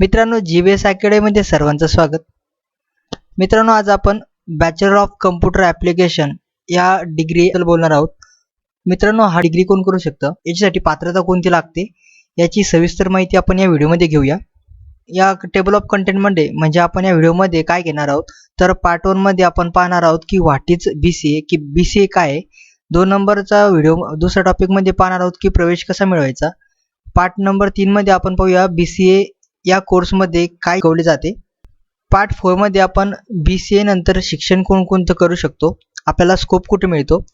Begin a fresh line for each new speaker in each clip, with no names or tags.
मित्रांनो G B S अकॅडमीमध्ये सर्वांचं स्वागत. मित्रांनो आज आपण बॅचलर ऑफ कम्प्युटर ॲप्लिकेशन या डिग्री बोलणार आहोत. मित्रांनो हा डिग्री कोण करू शकतं? याच्यासाठी पात्रता कोणती लागते? याची सविस्तर माहिती आपण या व्हिडिओमध्ये घेऊया. या टेबल ऑफ कंटेंटमध्ये म्हणजे आपण या व्हिडिओमध्ये काय घेणार आहोत? तर पार्ट वनमध्ये आपण पाहणार आहोत की what is B C A की बी सी ए काय आहे? दोन नंबरचा व्हिडिओ दुसऱ्या टॉपिकमध्ये पाहणार आहोत की प्रवेश कसा मिळवायचा? पार्ट नंबर तीनमध्ये आपण पाहूया बी सी ए या कोर्समध्ये काय शिकवले जाते? पार्ट फोरमध्ये आपण बी सी ए नंतर शिक्षण कोणकोणतं करू शकतो? आपल्याला स्कोप कुठे मिळतो?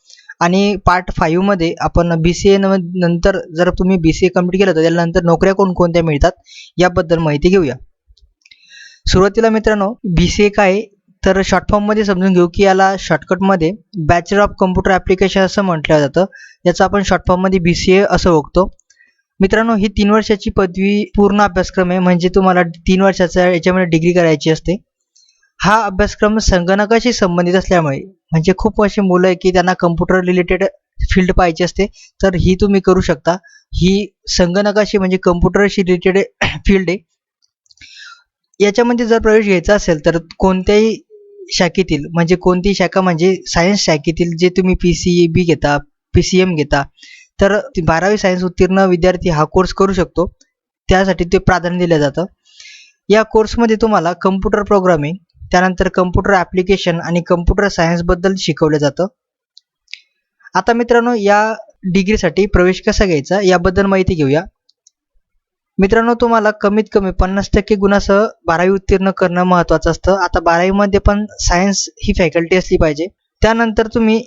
आणि पार्ट फाईव्हमध्ये आपण बी सी ए नंतर जर तुम्ही बी सी ए कंप्लीट केलं तर त्यानंतर नोकऱ्या कोणकोणत्या मिळतात? याबद्दल माहिती घेऊया. सुरुवातीला मित्रांनो बी सी ए काय तर शॉर्ट फॉर्ममध्ये समजून घेऊ की याला शॉर्टकटमध्ये बॅचलर ऑफ कम्प्युटर ॲप्लिकेशन असं म्हटलं जातं. याचं आपण शॉर्ट फॉर्ममध्ये बी सी ए असं ओळखतो. मित्रांनो ही तीन वर्षाची पदवी पूर्ण अभ्यासक्रम आहे. म्हणजे तुम्हाला तीन वर्षाचा याच्यामध्ये डिग्री करायची असते. हा अभ्यासक्रम संगणकाशी संबंधित असल्यामुळे म्हणजे खूप असे मुलं आहे की त्यांना कम्प्युटर रिलेटेड फील्ड पाहिजे असते. तर ही तुम्ही करू शकता. ही संगणकाशी म्हणजे कम्प्युटरशी रिलेटेड फील्ड आहे. याच्यामध्ये जर प्रवेश घ्यायचा असेल तर कोणत्याही शाखेतील म्हणजे कोणतीही शाखा म्हणजे सायन्स शाखेतील जे तुम्ही पी सी बी घेता पी सी एम घेता तर बारावी सायन्स उत्तीर्ण विद्यार्थी हा कोर्स करू शकतो. त्यासाठी ते प्राधान्य दिलं जातं. या कोर्समध्ये तुम्हाला कम्प्युटर प्रोग्रामिंग त्यानंतर कम्प्युटर ॲप्लिकेशन आणि कम्प्युटर सायन्सबद्दल शिकवलं जातं. आता मित्रांनो या डिग्रीसाठी प्रवेश कसा घ्यायचा याबद्दल माहिती घेऊया. मित्रांनो तुम्हाला कमीत कमी पन्नास टक्के गुणासह बारावी उत्तीर्ण करणं महत्त्वाचं असतं. आता बारावीमध्ये पण सायन्स ही फॅकल्टी असली पाहिजे. त्यानंतर तुम्ही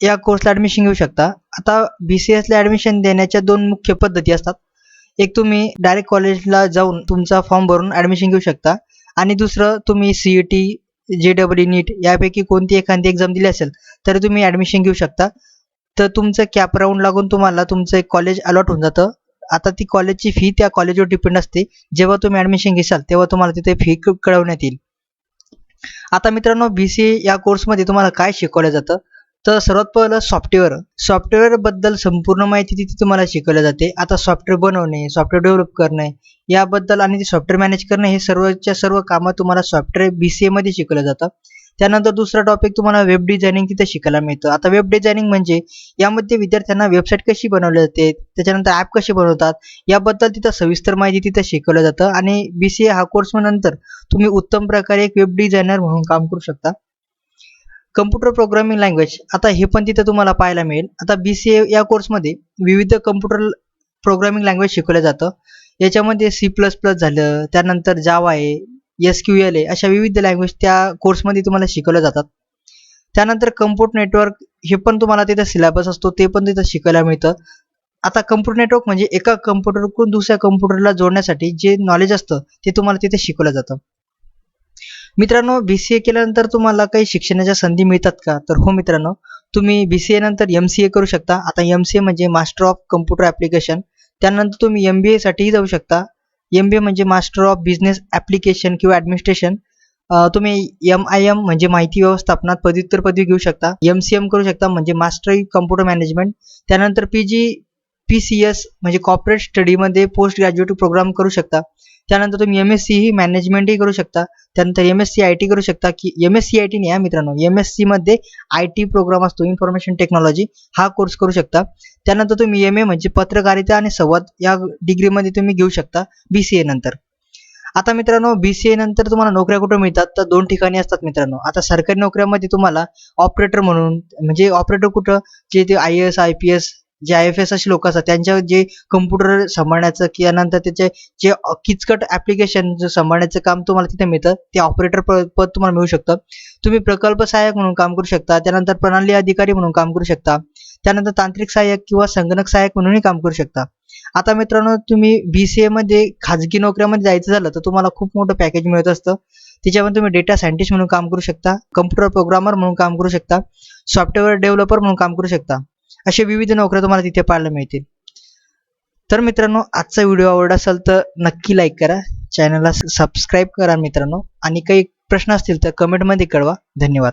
या कोर्सला ॲडमिशन घेऊ शकता. आता बी सी एसला ॲडमिशन देण्याच्या दोन मुख्य पद्धती असतात. एक तुम्ही डायरेक्ट कॉलेजला जाऊन तुमचा फॉर्म भरून ॲडमिशन घेऊ शकता. आणि दुसरं तुम्ही C E T J W NEET यापैकी कोणती एखादी एक्झाम दिली असेल तर तुम्ही ॲडमिशन घेऊ शकता. तर तुमचं कॅप राऊंड लागून तुम्हाला तुमचं एक कॉलेज अलॉट होऊन जातं. आता ती कॉलेजची फी त्या कॉलेजवर डिपेंड असते. जेव्हा तुम्ही ॲडमिशन घेसाल तेव्हा तुम्हाला तिथे फी कळवण्यात येईल. आता मित्रांनो बी सी ए या कोर्समध्ये तुम्हाला काय शिकवलं जातं? तर सर्वात पहिलं सॉफ्टवेअर सॉफ्टवेअरबद्दल संपूर्ण माहिती तिथे तुम्हाला शिकवल्या जाते. आता सॉफ्टवेअर बनवणे सॉफ्टवेअर डेव्हलप करणे याबद्दल आणि ते सॉफ्टवेअर मॅनेज करणे हे सर्वच्या सर्व कामं तुम्हाला सॉफ्टवेअर बी सी एमध्ये शिकवलं जातं त्यानंतर दुसरा टॉपिक तुम्हाला वेब डिझायनिंग तिथे शिकायला मिळतं. आता वेब डिझायनिंग म्हणजे यामध्ये विद्यार्थ्यांना वेबसाईट कशी बनवली जाते त्याच्यानंतर ॲप कसे बनवतात याबद्दल तिथं सविस्तर माहिती तिथं शिकवलं जातं. आणि बी सी ए हा कोर्स नंतर तुम्ही उत्तम प्रकारे एक वेब डिझायनर म्हणून काम करू शकता. कम्प्युटर प्रोग्रामिंग लँग्वेज आता हे पण तिथं तुम्हाला पाहायला मिळेल. आता बी सी ए या कोर्समध्ये विविध कम्प्युटर प्रोग्रामिंग लँग्वेज शिकवलं जातं. याच्यामध्ये सी प्लस प्लस झालं त्यानंतर जावा आहे एस क्यू एल आहे अशा विविध लँग्वेज त्या कोर्समध्ये तुम्हाला शिकवल्या जातात. त्यानंतर कम्प्युटर नेटवर्क हे पण तुम्हाला तिथं सिलेबस असतो ते पण तिथं शिकायला मिळतं. आता कम्प्युटर नेटवर्क म्हणजे एका कम्प्युटरकडून दुसऱ्या कम्प्युटरला जोडण्यासाठी जे नॉलेज असतं ते तुम्हाला तिथे शिकवलं जातं. मित्रांनो बी सी ए केल्यानंतर तुम्हाला काही शिक्षणाच्या संधी मिळतात का? तर हो मित्रांनो तुम्ही बी सी ए नंतर एम सी ए करू शकता. आता एम सी ए म्हणजे मास्टर ऑफ कम्प्युटर ॲप्लिकेशन त्यानंतर तुम्ही एम बी एसाठीही जाऊ शकता. एम बी ए म्हणजे मास्टर ऑफ बिझनेस ॲप्लिकेशन किंवा ॲडमिनिस्ट्रेशन तुम्ही एम आय एम म्हणजे माहिती व्यवस्थापनात पदव्युत्तर पदवी घेऊ शकता. एम सी एम करू शकता म्हणजे मास्टर कम्प्युटर मॅनेजमेंट त्यानंतर P G P C S म्हणजे कॉर्पोरेट स्टडीमध्ये पोस्ट ग्रॅज्युएट प्रोग्राम करू शकता. त्यानंतर तुम्ही एम एस सी ही मॅनेजमेंटही करू शकता. त्यानंतर M S C I T करू शकता की M S C I T नाही मित्रांनो एम एस सीमध्ये आय टी प्रोग्राम असतो इन्फॉर्मेशन टेक्नॉलॉजी हा कोर्स करू शकता. त्यानंतर तुम्ही एम ए म्हणजे पत्रकारिता आणि संवाद या डिग्रीमध्ये तुम्ही घेऊ शकता बी सी ए नंतर. आता मित्रांनो बी सी ए नंतर तुम्हाला नोकऱ्या कुठं मिळतात? तर दोन ठिकाणी असतात मित्रांनो. आता सरकारी नोकऱ्यामध्ये तुम्हाला ऑपरेटर म्हणून म्हणजे ऑपरेटर कुठं? जे ते I S I P S जे आय एफ एस असे लोक असतात त्यांच्या जे कम्प्युटर सांभाळण्याचं किंवा नंतर त्याचे जे किचकट ॲप्लिकेशन सांभाळण्याचं काम तुम्हाला तिथे मिळतं ते ऑपरेटर पद तुम्हाला मिळू शकतं. तुम्ही प्रकल्प सहाय्यक म्हणून काम करू शकता त्यानंतर प्रणाली अधिकारी म्हणून काम करू शकता त्यानंतर तांत्रिक सहाय्यक किंवा संगणक सहाय्यक म्हणूनही काम करू शकता. आता मित्रांनो तुम्ही बी सी एमध्ये खाजगी नोकऱ्यामध्ये जायचं झालं तर तुम्हाला खूप मोठं पॅकेज मिळत असतं. त्याच्यामध्ये तुम्ही डेटा सायंटिस्ट म्हणून काम करू शकता कम्प्युटर प्रोग्रामर म्हणून काम करू शकता सॉफ्टवेअर डेव्हलपर म्हणून काम करू शकता. असे विविध नोकऱ्या तुम्हाला तिथे पाहायला मिळतील. तर मित्रांनो आजचा व्हिडिओ आवडला असेल तर नक्की लाईक करा. चॅनलला सबस्क्राईब करा मित्रांनो. आणि काही प्रश्न असतील तर कमेंटमध्ये कळवा. धन्यवाद.